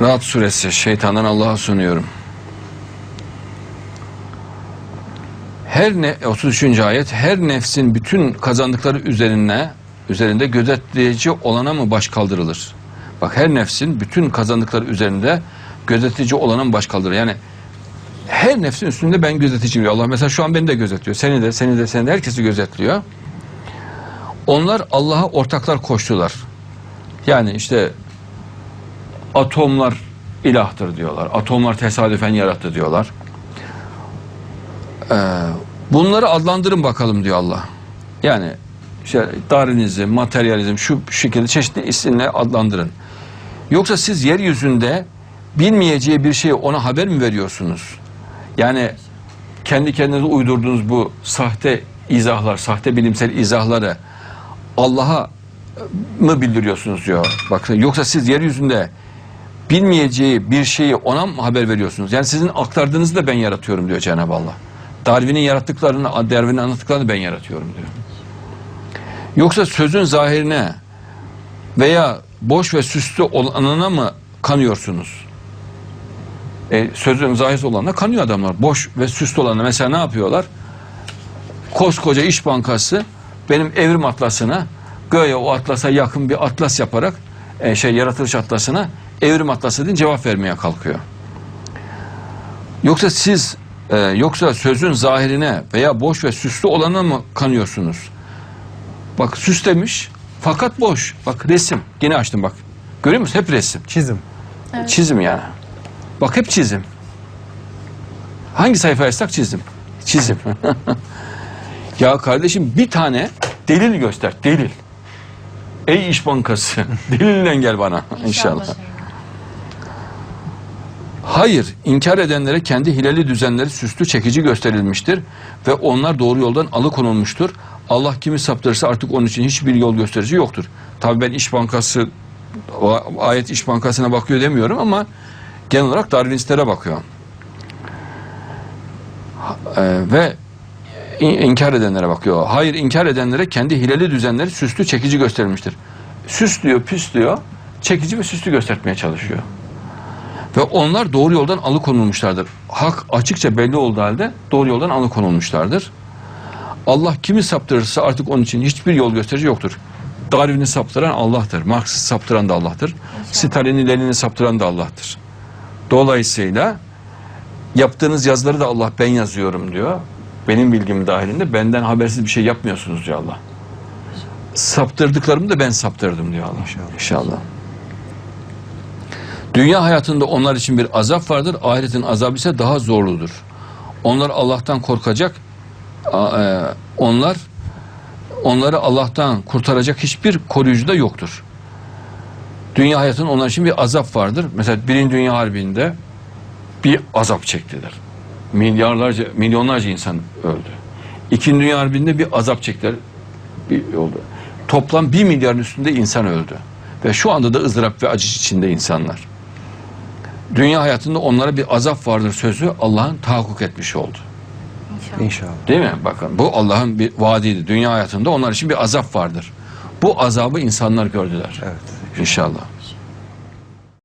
Rahat suresi şeytandan Allah'a sunuyorum. Her ne 33. ayet her nefsin bütün kazandıkları üzerine üzerinde gözetleyici olana mı baş kaldırılır? Bak her nefsin bütün kazandıkları üzerinde gözetleyici olana mı baş kaldırılır? Yani her nefsin üstünde ben gözeticiyim diyor Allah. Mesela şu an beni de gözetliyor. Seni de, seni de, seni de herkesi gözetliyor. Onlar Allah'a ortaklar koştular. Yani işte atomlar ilahtır diyorlar. Atomlar tesadüfen yarattı diyorlar. Ee, bunları adlandırın bakalım diyor Allah. Yani işte Darwinizm, materyalizm şu şekilde çeşitli isimle adlandırın. Yoksa siz yeryüzünde bilmeyeceği bir şeyi ona haber mi veriyorsunuz? Yani kendi kendinize uydurduğunuz bu sahte izahlar, sahte bilimsel izahları Allah'a mı bildiriyorsunuz diyor. Bakın yoksa siz yeryüzünde bilmeyeceği bir şeyi ona mı haber veriyorsunuz? Yani sizin aktardığınızı da ben yaratıyorum diyor Cenab-ı Allah. Darwin'in yarattıklarını, Darwin'in anlattıklarını ben yaratıyorum diyor. Yoksa sözün zahirine veya boş ve süslü olanına mı kanıyorsunuz? E, sözün zahir olanına kanıyor adamlar. Boş ve süslü olanına mesela ne yapıyorlar? Koskoca İş Bankası benim evrim atlasına göğe o atlasa yakın bir atlas yaparak e, şey yaratılış atlasına evrim atlası diye cevap vermeye kalkıyor. Yoksa siz e, yoksa sözün zahirine veya boş ve süslü olana mı kanıyorsunuz? Bak süslemiş fakat boş. Bak resim. Yine açtım bak. Görüyor musun? Hep resim. Çizim. Çizim yani. Bak hep çizim. Hangi sayfa açsak çizim. Çizim. ya kardeşim bir tane delil göster. Delil. Ey İş Bankası. Delille gel bana inşallah. Hayır, inkar edenlere kendi hileli düzenleri süslü çekici gösterilmiştir ve onlar doğru yoldan alıkonulmuştur. Allah kimi saptırırsa artık onun için hiçbir yol gösterici yoktur. Tabii ben İş Bankası, ayet İş Bankası'na bakıyor demiyorum ama genel olarak Darwinistlere bakıyor. Ee, ve in- inkar edenlere bakıyor. Hayır, inkar edenlere kendi hileli düzenleri süslü çekici gösterilmiştir. Süslüyor, püslüyor, çekici ve süslü göstermeye çalışıyor. Ve onlar doğru yoldan alıkonulmuşlardır. Hak açıkça belli olduğu halde doğru yoldan alıkonulmuşlardır. Allah kimi saptırırsa artık onun için hiçbir yol gösterici yoktur. Darwin'i saptıran Allah'tır. Marx'ı saptıran da Allah'tır. Stalin'i, Lenin'i saptıran da Allah'tır. Dolayısıyla yaptığınız yazıları da Allah ben yazıyorum diyor. Benim bilgim dahilinde benden habersiz bir şey yapmıyorsunuz diyor Allah. Saptırdıklarımı da ben saptırdım diyor Allah. İnşallah. İnşallah. Dünya hayatında onlar için bir azap vardır. Ahiretin azabı ise daha zorludur. Onlar Allah'tan korkacak. e, Onlar onları Allah'tan kurtaracak hiçbir koruyucu da yoktur. Dünya hayatının onlar için bir azap vardır. Mesela Birinci Dünya Harbi'nde bir azap çektiler. Milyarlarca, milyonlarca insan öldü. İkinci Dünya Harbi'nde bir azap çektiler. Bir oldu. Toplam bir milyarın üstünde insan öldü. Ve şu anda da ızdırap ve acı içinde insanlar. Dünya hayatında onlara bir azap vardır sözü Allah'ın tahakkuk etmiş oldu. İnşallah. İnşallah. Değil mi? Bakın bu Allah'ın bir vaadiydi. Dünya hayatında onlar için bir azap vardır. Bu azabı insanlar gördüler. Evet. İnşallah.